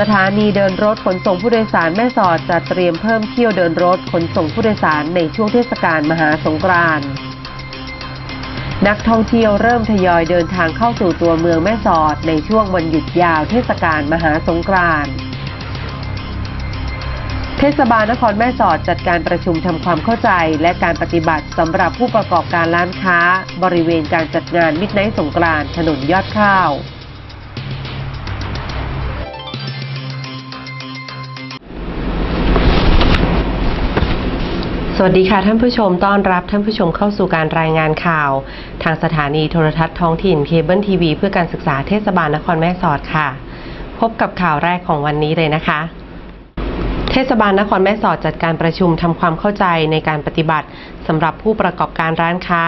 สถานีเดินรถขนส่งผู้โดยสารแม่สอดจะเตรียมเพิ่มเที่ยวเดินรถขนส่งผู้โดยสารในช่วงเทศกาลมหาสงกรานต์นักท่องเที่ยวเริ่มทยอยเดินทางเข้าสู่ตัวเมืองแม่สอดในช่วงวันหยุดยาวเทศกาลมหาสงกรานต์เทศบาลนครแม่สอดจัดการประชุมทำความเข้าใจ และการปฏิบัติสำหรับผู้ประกอบการร้านค้า บริเวณการจัดงานมิดไนท์สงกรานต์ถนนยอดข้าว วัสดีค่ะท่านผู้ชมต้อนรับท่านผู้ชมเข้าสู่การรายงานข่าว ทางสถานีโทรทัศน์ท้องถิ่นเคเบิลทีวีเพื่อการศึกษาเทศบาลนครแม่สอดค่ะ พบกับข่าวแรกของวันนี้เลยนะคะ เทศบาลนครแม่สอดจัดการประชุมทำความเข้าใจในการปฏิบัติสำหรับผู้ประกอบการร้านค้า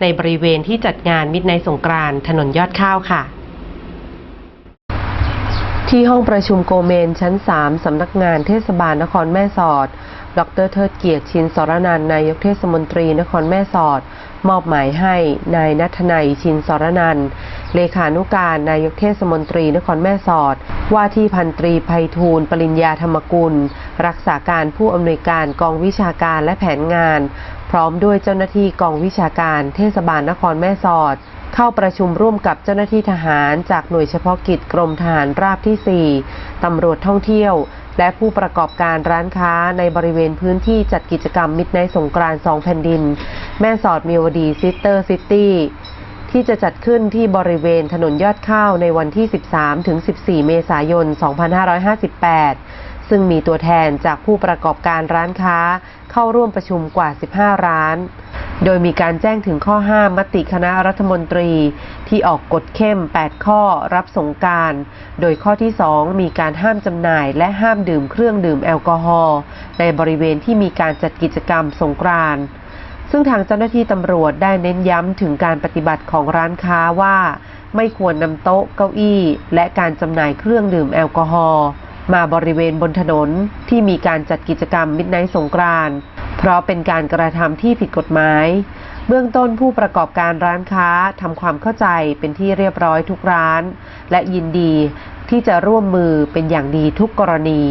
ในบริเวณที่จัดงานมิดในสงกรานถนนยอดข้าวค่ะที่ห้องประชุมโกเมนชั้น 3 สำนักงานเทศบาลนครแม่สอด ดรเทิดเกียรติชินสรนันนายกเทศมนตรีนครแม่สอด มอบหมายให้นายนัทนัยชินสรนันเลขานุการนายกเทศมนตรีนครแม่สอด ว่าที่พันตรีไพฑูรย์ปริญญาธรรมกุล รักษาการผู้อำนวยการกองวิชาการและแผนงาน พร้อมด้วยเจ้าหน้าที่กองวิชาการเทศบาลนครแม่สอดเข้าประชุมร่วมกับเจ้าหน้าที่ทหารจากหน่วยเฉพาะกิจกรมทหารราบที่ 4 ตำรวจท่องเที่ยว และผู้ประกอบการร้านค้าในบริเวณพื้นที่จัดกิจกรรมมิดในสงกรานต์สองแผ่นดิน แม่สอดมิวดีซิสเตอร์ซิตี้ที่จะจัดขึ้นที่บริเวณถนนยอดข้าวในวันที่ 13ถึง14 เมษายน 2558 ซึ่งมีตัวแทนจากผู้ประกอบการร้านค้าเข้าร่วมประชุมกว่า 15 ร้าน โดยมีการแจ้งถึงข้อห้ามมติคณะรัฐมนตรีที่ออกกฎเข้ม 8 ข้อรับสงการ โดยข้อที่ 2 มีการห้ามจำหน่ายและห้ามดื่มเครื่องดื่มแอลกอฮอล์ในบริเวณที่มีการจัดกิจกรรมสงกรานต์ซึ่งทางเจ้าหน้าที่ตำรวจได้เน้นย้ำถึงการปฏิบัติของร้านค้าว่า ไม่ควรนำโต๊ะเก้าอี้ และการจำหน่ายเครื่องดื่มแอลกอฮอล์ มาบริเวณบนถนนที่มีการจัดกิจกรรมมิดไนท์สงกรานต์เพราะเป็นการกระทำที่ผิดกฎหมาย เบื้องต้นผู้ประกอบการร้านค้าทำความเข้าใจเป็นที่เรียบร้อยทุกร้าน และยินดีที่จะร่วมมือเป็นอย่างดีทุกกรณี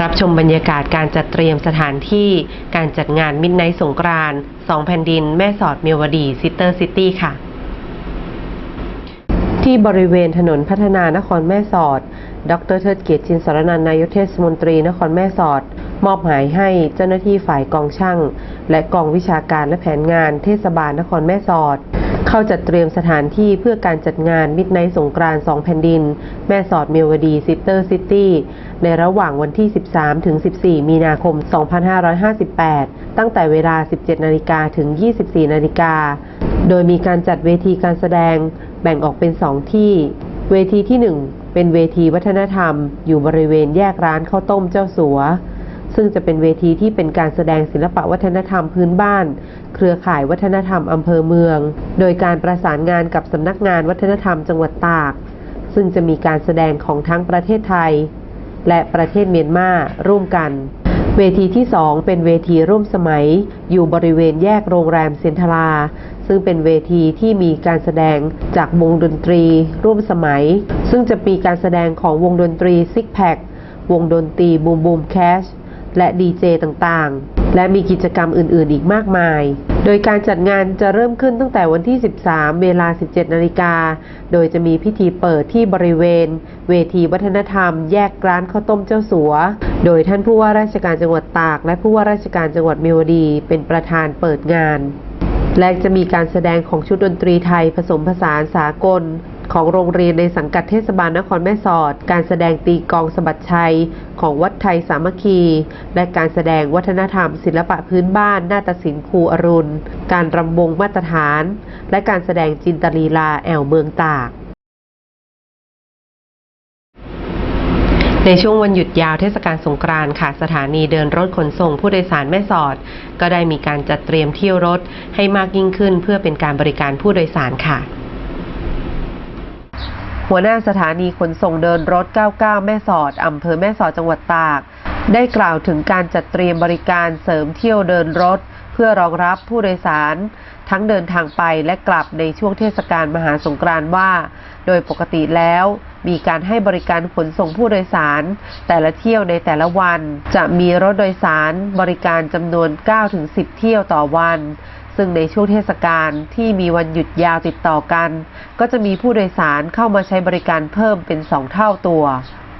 รับชมบรรยากาศการจัดเตรียมสถานที่การจัดงานมิดไนท์สงกรานต์สองแผ่นดินแม่สอดเมียวดีซิสเตอร์ซิตี้ค่ะ ที่บริเวณถนนพัฒนานครแม่สอด ดรเทิดเกียรติชินสารนันนายกเทศมนตรีนครแม่สอด มอบหมายให้เจ้าหน้าที่ฝ่ายกองช่าง และกองวิชาการและแผนงานเทศบาลนครแม่สอด เข้าจัดเตรียมสถานที่เพื่อการจัดงานมิดไนท์สงกรานต์สองแผ่นดิน แม่สอดเมียวดีซิสเตอร์ซิตี้ในระหว่างวันที่ 13 ถึง 14 มีนาคม 2558 ตั้งแต่เวลา 17 นาฬิกาถึง 24 นาฬิกา โดยมีการจัดเวทีการแสดงแบ่งออกเป็น2ที่ เวทีที่ 1 เป็นเวทีวัฒนธรรม อยู่บริเวณแยกร้านข้าวต้มเจ้าสัว ซึ่งจะเป็นเวทีที่เป็นการแสดงศิลปะวัฒนธรรมพื้นบ้าน เครือข่ายวัฒนธรรมอำเภอเมือง โดยการประสานงานกับสำนักงานวัฒนธรรมจังหวัดตาก ซึ่งจะมีการแสดงของทั้งประเทศไทย และประเทศเมียนมาร่วมกันเวทีที่ 2 เป็นเวทีร่วมสมัย อยู่บริเวณแยกโรงแรมเซนทรา ซึ่งเป็นเวทีที่มีการแสดงจากวงดนตรี ร่วมสมัย ซึ่งจะมีการแสดงของวงดนตรีซิกแพควงดนตรีบูมบูมแคชและดีเจต่างๆ และมีกิจกรรมอื่นๆ อีกมากมาย โดยการจัดงานจะเริ่มขึ้นตั้งแต่วันที่ 13 เวลา 17 นาฬิกา โดยจะมีพิธีเปิดที่บริเวณ เวทีวัฒนธรรม แยกร้านข้าวต้มเจ้าสัว โดยท่านผู้ว่าราชการจังหวัดตาก และผู้ว่าราชการจังหวัดมิวดี เป็นประธานเปิดงาน และจะมีการแสดงของชุดดนตรีไทยผสมผสานสากล ของโรงเรียนในสังกัดเทศบาลนครแม่สอด การแสดงตีกองสบัดชัย ของวัดไทยสามัคคี และการแสดงวัฒนธรรม ศิลปะพื้นบ้าน นาฏศิลป์ครูอรุณ การรำวงมาตรฐาน และการแสดงจินตลีลาแอวเมืองตาก ในช่วงวันหยุดยาวเทศกาลสงกรานต์ค่ะ สถานีเดินรถขนส่งผู้โดยสารแม่สอด ก็ได้มีการจัดเตรียมเที่ยวรถให้มากยิ่งขึ้น เพื่อเป็นการบริการผู้โดยสารค่ะ หัวหน้าสถานีขนส่งเดินรถ 99 แม่สอดอำเภอแม่สอดจังหวัดตาก ได้กล่าวถึงการจัดเตรียมบริการเสริมเที่ยวเดินรถ พื่อพื่อรองรับผู้โดยสาร ทั้งเดินทางไปและกลับในช่วงเทศกาลมหาสงกรานต์ว่า โดยปกติแล้วมีการให้บริการขนส่งผู้โดยสาร แต่ละเที่ยวในแต่ละวัน จะมีรถโดยสารบริการจำนวน 9-10 เที่ยวต่อวัน ซึ่งในช่วงเทศกาลที่มีวันหยุดยาวติดต่อกัน ก็จะมีผู้โดยสารเข้ามาใช้บริการเพิ่มเป็น 2 เท่าตัว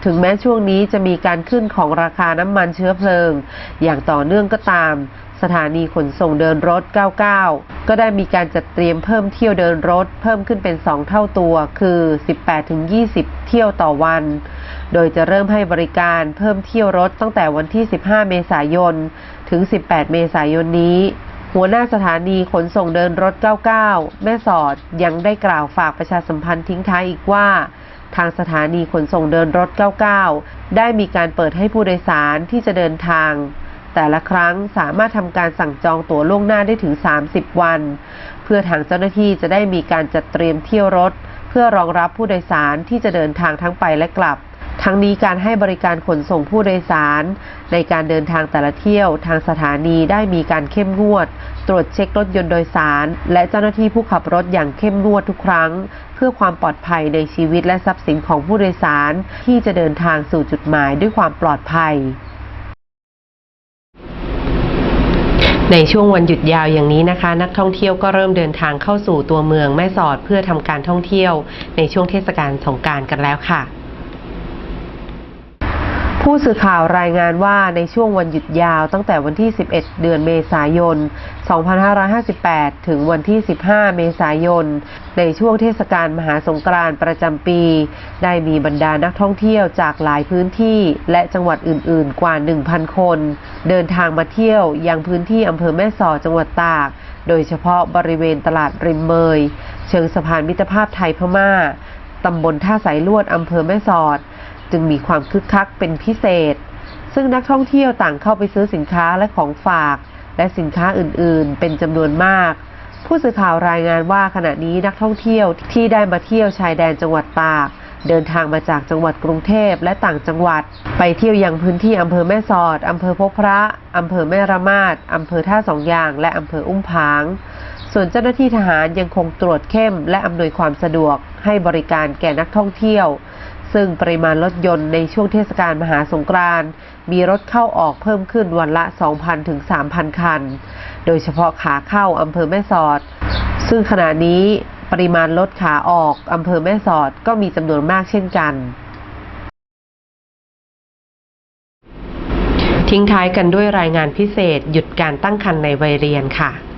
ถึงแม้ช่วงนี้จะมีการขึ้นของราคาน้ำมันเชื้อเพลิง อย่างต่อเนื่องก็ตาม สถานีขนส่งเดินรถ 99 ก็ได้มีการจัดเตรียมเพิ่มเที่ยวเดินรถ เพิ่มขึ้นเป็น 2 เท่าตัว คือ 18-20 เที่ยวต่อวัน โดยจะเริ่มให้บริการเพิ่มเที่ยวรถตั้งแต่วันที่ 15 เมษายน ถึง 18 เมษายนนี้หัวหน้าสถานีขนส่งเดินรถ 99 แม่สอดยังได้กล่าวฝากประชาสัมพันธ์ทิ้งท้ายอีกว่า ทางสถานีขนส่งเดินรถ 99 ได้มีการเปิดให้ผู้โดยสารที่จะเดินทาง แต่ละครั้งสามารถทำการสั่งจองตั๋วล่วงหน้าได้ถึง 30 วัน เพื่อทางเจ้าหน้าที่จะได้มีการจัดเตรียมเที่ยวรถ เพื่อรองรับผู้โดยสารที่จะเดินทางทั้งไปและกลับ ทั้งนี้การให้บริการขนส่งผู้โดยสาร ในการเดินทางแต่ละเที่ยวทางสถานีได้มีการเข้มงวด ตรวจเช็ครถยนต์โดยสาร และเจ้าหน้าที่ผู้ขับรถอย่างเข้มงวดทุกครั้ง เพื่อความปลอดภัยในชีวิตและทรัพย์สินของผู้โดยสาร ที่จะเดินทางสู่จุดหมายด้วยความปลอดภัย ในช่วงวันหยุดยาวอย่างนี้นะคะ นักท่องเที่ยวก็เริ่มเดินทางเข้าสู่ตัวเมืองแม่สอดเพื่อทำการท่องเที่ยว ในช่วงเทศกาลสงกรารกันแล้วค่ะ ผู้สื่อข่าวรายงานว่าในช่วงวันหยุดยาวตั้งแต่วันที่ 11 เดือนเมษายน 2558 ถึงวันที่ 15 เมษายน ในช่วงเทศกาลมหาสงกรานต์ประจำปี ได้มีบรรดานักท่องเที่ยวจากหลายพื้นที่และจังหวัดอื่นๆ กว่า 1,000 คน เดินทางมาเที่ยวยังพื้นที่อำเภอแม่สอดจังหวัดตาก โดยเฉพาะบริเวณตลาดริมเมย เชิงสะพานมิตรภาพไทยพม่าตำบลท่าสายลวดอำเภอแม่สอด จึงมีความคึกคักเป็นพิเศษ ซึ่งนักท่องเที่ยวต่างเข้าไปซื้อสินค้าและของฝาก และสินค้าอื่นๆ เป็นจำนวนมาก ผู้สื่อข่าวรายงานว่าขณะนี้นักท่องเที่ยวที่ได้มาเที่ยวชายแดนจังหวัดตากเดินทางมาจากจังหวัดกรุงเทพและต่างจังหวัด ไปเที่ยวยังพื้นที่อำเภอแม่สอดอำเภอพบพระอำเภอแม่ระมาดอำเภอท่าสองยาง และอำเภออุ้มผาง ส่วนเจ้าหน้าที่ทหารยังคงตรวจเข้ม และอำนวยความสะดวกให้บริการแก่นักท่องเที่ยว ซึ่งปริมาณรถยนต์ในช่วงเทศกาลมหาสงกรานต์มีรถเข้าออกเพิ่มขึ้นวันละ 2,000 ถึง 3,000 คัน โดยเฉพาะขาเข้าอำเภอแม่สอด ซึ่งขณะนี้ปริมาณรถขาออกอำเภอแม่สอดก็มีจำนวนมากเช่นกันทิ้งท้ายกันด้วยรายงานพิเศษหยุดการตั้งครรภ์ในวัยเรียนค่ะ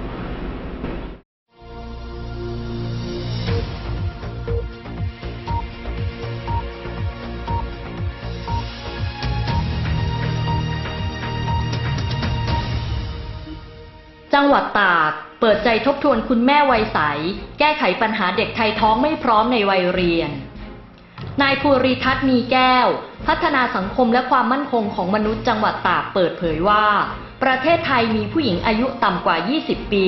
จังหวัดตาก เปิดใจทบทวนคุณแม่วัยใส แก้ไขปัญหาเด็กไทยท้องไม่พร้อมในวัยเรียน นายภูริทัศน์มีแก้ว พัฒนาสังคมและความมั่นคงของมนุษย์จังหวัดตากเปิดเผยว่า ประเทศไทยมีผู้หญิงอายุต่ำกว่า 20 ปี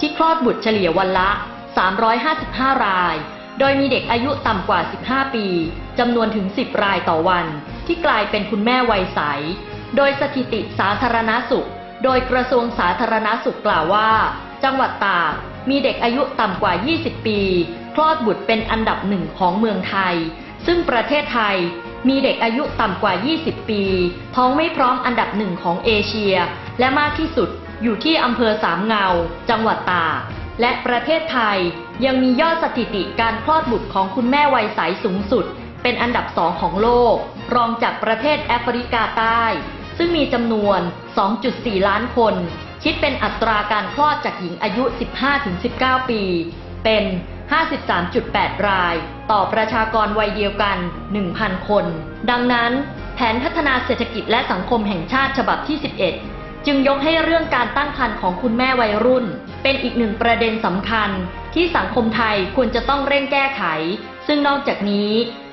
ที่คลอดบุตรเฉลี่ยวันละ 355 ราย โดยมีเด็กอายุต่ำกว่า 15 ปีจำนวนถึง 10 รายต่อวัน ที่กลายเป็นคุณแม่วัยใส โดยสถิติสาธารณสุข โดยกระทรวงสาธารณสุขกล่าวว่า จังหวัดตากมีเด็กอายุต่ำกว่า 20 ปี คลอดบุตรเป็นอันดับหนึ่งของเมืองไทย ซึ่งประเทศไทยมีเด็กอายุต่ำกว่า 20 ปี ท้องไม่พร้อมอันดับหนึ่งของเอเชีย และมากที่สุดอยู่ที่อำเภอสามเงา จังหวัดตาก และประเทศไทยยังมียอดสถิติการคลอดบุตรของคุณแม่วัยใสสูงสุด เป็นอันดับสองของโลก รองจากประเทศแอฟริกาใต้ ซึ่งมีจำนวน 2.4 ล้านคน คิดเป็นอัตราการคลอดจากหญิงอายุ 15-19 ปี เป็น 53.8 ราย ต่อประชากรวัยเดียวกัน 1,000 คน ดังนั้น แผนพัฒนาเศรษฐกิจและสังคมแห่งชาติฉบับที่ 11 จึงยกให้เรื่องการตั้งครรภ์ของคุณแม่วัยรุ่น เป็นอีกหนึ่งประเด็นสำคัญ ที่สังคมไทยควรจะต้องเร่งแก้ไข ซึ่งนอกจากนี้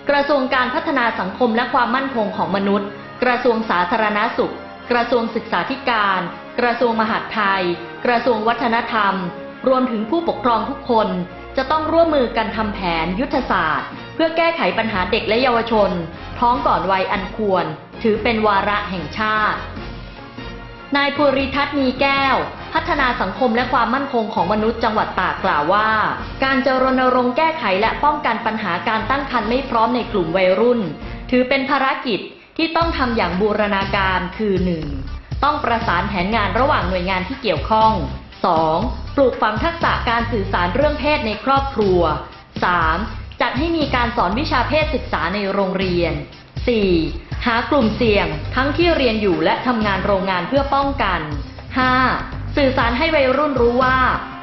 กระทรวงการพัฒนาสังคมและความมั่นคงของมนุษย์ กระทรวงสาธารณาสุข กระทรวงศึกษาธิการ กระทรวงมหาดไทย กระทรวงวัฒนธรรม รวมถึงผู้ปกครองทุกคน จะต้องร่วมมือกันทำแผนยุทธศาสตร์ เพื่อแก้ไขปัญหาเด็กและเยาวชน ท้องก่อนวัยอันควร ถือเป็นวาระแห่งชาติ นายภูริทัศน์มีแก้วพัฒนาสังคมและความมั่นคงของมนุษย์จังหวัดตากกล่าวว่า การจะรณรงค์แก้ไขและป้องกันปัญหาการตั้งครรภ์ไม่พร้อมในกลุ่มวัยรุ่น ถือเป็นภารกิจ ที่ต้องทำอย่างบูรณาการคือ 1. ต้องประสานแผนงานระหว่างหน่วยงานที่เกี่ยวข้อง 2. ปลูกฝังทักษะการสื่อสารเรื่องเพศในครอบครัว 3. จัดให้มีการสอนวิชาเพศศึกษาในโรงเรียน 4. หากลุ่มเสี่ยงทั้งที่เรียนอยู่และทำงานโรงงานเพื่อป้องกัน 5. สื่อสารให้วัยรุ่นรู้ว่า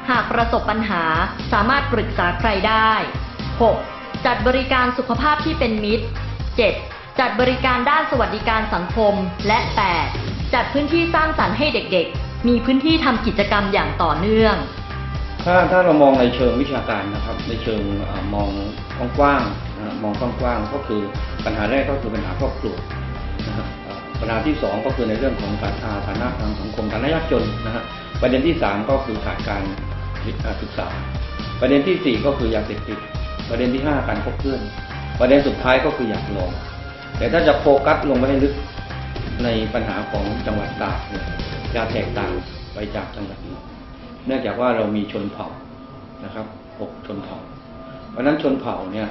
หากประสบปัญหาสามารถปรึกษาใครได้ 6. จัดบริการสุขภาพที่เป็นมิตร 7. จัดบริการด้านสวัสดิการสังคม และ 8. จัดพื้นที่สร้างสรรค์ให้เด็กๆ มีพื้นที่ทำกิจกรรมอย่างต่อเนื่อง ถ้าถ้าเรามองในเชิงวิชาการนะครับ ในเชิงอมองกว้างๆมองกว้างๆก็คือปัญหาแรกก็คือปัญหาครอบครัวนะฮะเอ่อปัญหาที่สองก็คือในเรื่องของการอาฐานะทางสังคมฐานะยากจนนะฮะประเด็นที่สามก็คือขาดการศึกษา ประเด็นที่สี่ก็คือยาเสพติดประเด็นที่ห้าการคบเพื่อน ประเด็นสุดท้ายก็คืออยากลอง แต่ถ้าจะโฟกัสลงไปให้ลึกในปัญหาของจังหวัดตากเนี่ยจะแตกต่างไปจากจังหวัดอื่นเนื่องจากว่าเรามีชนเผ่านะครับหกชนเผ่า เพราะนั้นชนเผ่าเนี่ย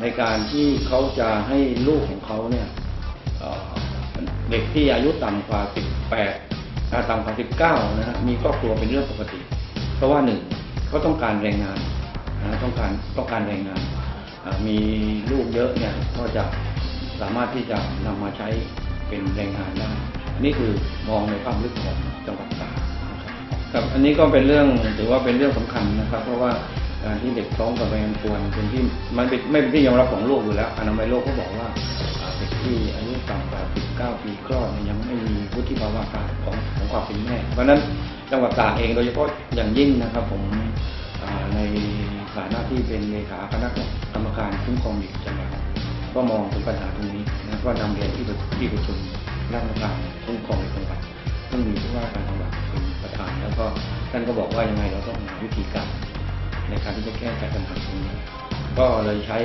ในการที่เขาจะให้ลูกของเขาเนี่ยเด็กที่อายุต่ำกว่า 18อ่าต่ำกว่า 19 นะฮะมีครอบครัวเป็นเรื่องปกติ เพราะว่าหนึ่งเขาต้องการแรงงานนะต้องการต้องการแรงงาน มีลูกเยอะเนี่ยก็จะ สามารถที่จะนำมาใช้เป็นแรงงานได้นี่คือมองในความลึกของจังหวัดตากครับครับอันนี้ก็เป็นเรื่องถือว่าเป็นเรื่องสำคัญนะครับ เพราะว่าการที่เด็กท้องกับแรงควรเป็นที่มันเป็นไม่เป็นที่ยอมรับของโลกอยู่แล้วอนามัยโลกก็บอกว่าเด็กที่อายุต่ำกว่า19 ปีคลอดยังไม่มีวุฒิภาวะการของของความเป็นแม่ เพราะนั้นจังหวัดตากเองโดยเฉพาะอย่างยิ่งนะครับผมในฐานะที่เป็นเลขาคณะกรรมการคุ้มครองเด็กจังหวัด ก็มองถึงปัญหาตรงนี้นะก็นำเรียนที่ประที่ประชุมคณะกรรมการคุ้มครองเด็กจังหวัดซึ่งมีผู้ว่าการจังหวัดเป็นประธาน แล้วก็ท่านก็บอกว่ายังไงเราต้องหาวิธีการในการที่จะแก้ไขปัญหาตรงนี้ ก็เลยใช้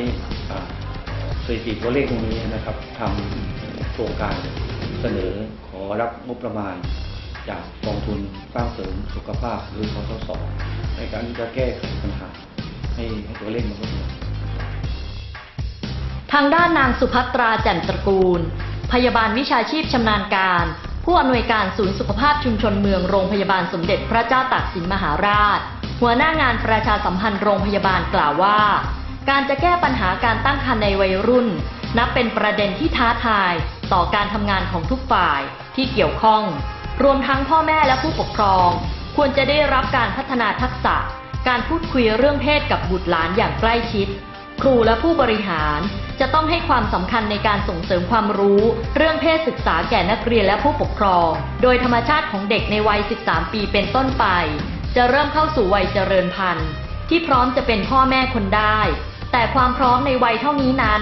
สถิติตัวเลขตรงนี้นะครับทำโครงการเสนอขอรับงบประมาณ จากกองทุนสร้างเสริมสุขภาพหรือคสสในการที่จะแก้ไขปัญหาให้ตัวเลขมันลดลง ทางด้านนางสุภัตราแจ่มตระกูล พยาบาลวิชาชีพชำนาญการ ผู้อำนวยการศูนย์สุขภาพชุมชนเมืองโรงพยาบาลสมเด็จพระเจ้าตากสินมหาราช หัวหน้างานประชาสัมพันธ์โรงพยาบาลกล่าวว่า การจะแก้ปัญหาการตั้งครรภ์ในวัยรุ่น นับเป็นประเด็นที่ท้าทาย ต่อการทำงานของทุกฝ่ายที่เกี่ยวข้อง รวมทั้งพ่อแม่และผู้ปกครอง ควรจะได้รับการพัฒนาทักษะ การพูดคุยเรื่องเพศกับบุตรหลานอย่างใกล้ชิด ครูและผู้บริหาร จะต้องให้ความสำคัญในการส่งเสริมความรู้ เรื่องเพศศึกษาแก่นักเรียนและผู้ปกครอง โดยธรรมชาติของเด็กในวัย 13 ปีเป็นต้นไป จะเริ่มเข้าสู่วัยเจริญพันธุ์ ที่พร้อมจะเป็นพ่อแม่คนได้ แต่ความพร้อมในวัยเท่านี้นั้น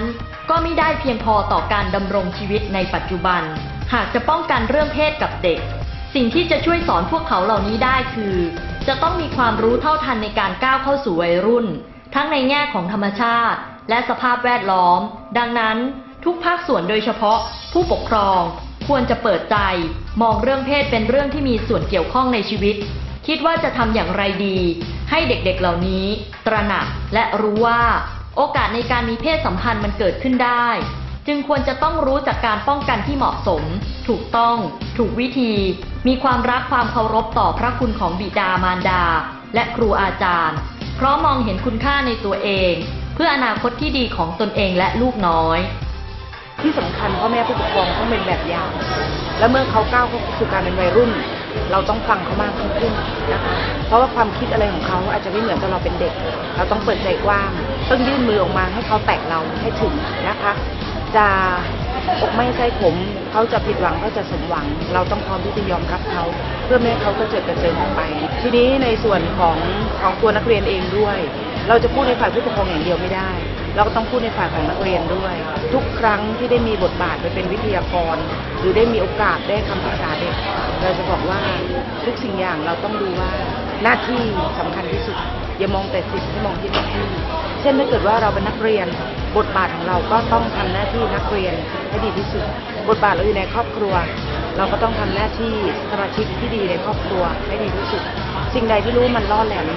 ก็ไม่ได้เพียงพอต่อการดำรงชีวิตในปัจจุบัน หากจะป้องกันเรื่องเพศกับเด็ก สิ่งที่จะช่วยสอนพวกเขาเหล่านี้ได้คือ จะต้องมีความรู้เท่าทันในการก้าวเข้าสู่วัยรุ่น ทั้งในแง่ของธรรมชาติ และสภาพแวดล้อม ดังนั้น ทุกภาคส่วนโดยเฉพาะ ผู้ปกครอง ควรจะเปิดใจ มองเรื่องเพศเป็นเรื่องที่มีส่วนเกี่ยวข้องในชีวิต คิดว่าจะทำอย่างไรดี ให้เด็กๆเหล่านี้ ตระหนักและรู้ว่า โอกาสในการมีเพศสัมพันธ์มันเกิดขึ้นได้ จึงควรจะต้องรู้จากการป้องกันที่เหมาะสม ถูกต้อง ถูกวิธี มีความรักความเคารพต่อพระคุณของบิดามารดา และครูอาจารย์ เพราะมองเห็นคุณค่าในตัวเอง เพื่ออนาคตที่ดีของตนเองและลูกน้อย ที่สำคัญพ่อแม่ผู้ปกครองต้องเป็นแบบอย่าง และเมื่อเขาก้าวเข้าสู่การเป็นวัยรุ่น เราต้องฟังเขามากขึ้นนะคะเพราะว่าความคิดอะไรของเขาอาจจะไม่เหมือนตอนเราเป็นเด็ก เราต้องเปิดใจกว้าง ต้องยื่นมือออกมาให้เขาแตะเราให้ถึงนะคะ จะ ไม่ใช่ผมเขาจะผิดหวังเขาจะสมหวัง เราต้องพร้อมที่จะยอมรับเขาเพื่อไม่ให้เขาก็เจิดกระเจิงออกไป ทีนี้ในส่วนของของตัวนักเรียนเองด้วย เราจะพูดในฝ่ายผู้ปกครองอย่างเดียวไม่ได้ เราก็ต้องพูดในฝ่ายของนักเรียนด้วย ทุกครั้งที่ได้มีบทบาทไปเป็นวิทยากร หรือได้มีโอกาสได้คำปรึกษาเด็กเราจะบอกว่าทุกสิ่งอย่างเราต้องดูว่าหน้าที่สำคัญที่สุด อย่ามองแต่สิทธิ์ให้มองที่หน้าที่ เช่นถ้าเกิดว่าเราเป็นนักเรียน บทบาทของเราก็ต้องทำหน้าที่นักเรียนให้ดีที่สุด บทบาทเราอยู่ในครอบครัว เราก็ต้องทำหน้าที่สมาชิกที่ดีในครอบครัวให้ดีที่สุด สิ่งใดที่รู้มันล่อแหลม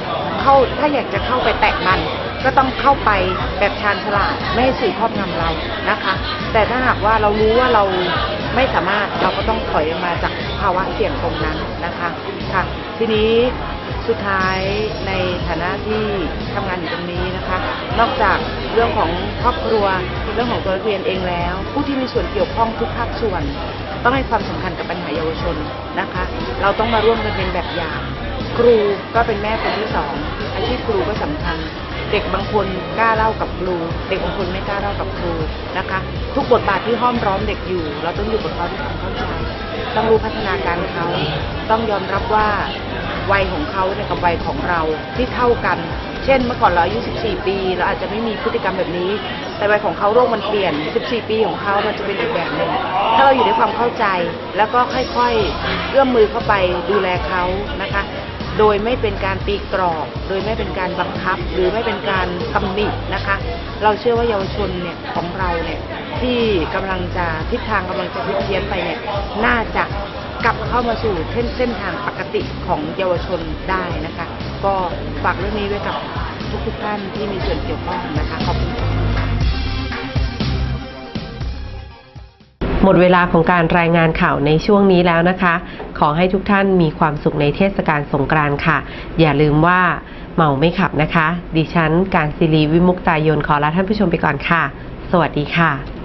เข้าถ้าอยากจะเข้าไปแตะมันก็ต้องเข้าไปแบบชาญฉลาดไม่ให้สื่อครอบงำเรานะคะ แต่ถ้าหากว่าเรารู้ว่าเราไม่สามารถเราก็ต้องถอยมาจากภาวะเสี่ยงตรงนั้นนะคะค่ะ ทีนี้ สุดท้ายในฐานะที่ทำงานอยู่ตรงนี้นะคะ นอกจากเรื่องของครอบครัวเรื่องของตัวนักเรียนเองแล้ว ผู้ที่มีส่วนเกี่ยวข้องทุกภาคส่วน ต้องให้ความสำคัญกับปัญหาเยาวชนนะคะ เราต้องมาร่วมกันเป็นแบบอย่าง ครูก็เป็นแม่คนที่สองอาชีพครูก็สำคัญเด็กบางคนกล้าเล่ากับครู เด็กบางคนไม่กล้าเล่ากับครูนะคะ ทุกบทบาทที่ห้อมร้อมเด็กอยู่ เราต้องอยู่กับเขาด้วยความเข้าใจ ต้องรู้พัฒนาการเขา ต้องยอมรับว่า วัยของเขาเนี่ยกับวัยของเราที่เท่ากัน เช่นเมื่อก่อนเราอายุ 14 ปีเราอาจจะไม่มีพฤติกรรมแบบนี้ แต่วัยของเขาโรคมันเปลี่ยน 14 ปีของเขามันจะเป็นอีกแบบหนึ่งถ้าเราอยู่ในความเข้าใจ แล้วก็ค่อยๆเอื้อมมือเข้าไปดูแลเขานะคะ โดยไม่เป็นการตีกรอบ โดยไม่เป็นการบังคับ หรือไม่เป็นการตำหนินะคะ เราเชื่อว่าเยาวชนเนี่ยของเราเนี่ยที่กำลังจะทิศทางกำลังจะพลิกเพี้ยนไปเนี่ยน่าจะ กลับเข้ามาสู่เส้นทางปกติของเยาวชนได้นะคะ ก็ฝากเรื่องนี้ไว้กับทุกๆท่านที่มีส่วนเกี่ยวข้องนะคะขอบคุณหมดเวลาของการรายงานข่าวในช่วงนี้แล้วนะคะ ขอให้ทุกท่านมีความสุขในเทศกาลสงกรานต์ค่ะ อย่าลืมว่าเมาไม่ขับนะคะ ดิฉันการศิรีวิมุกตายนขอลาท่านผู้ชมไปก่อนค่ะ สวัสดีค่ะ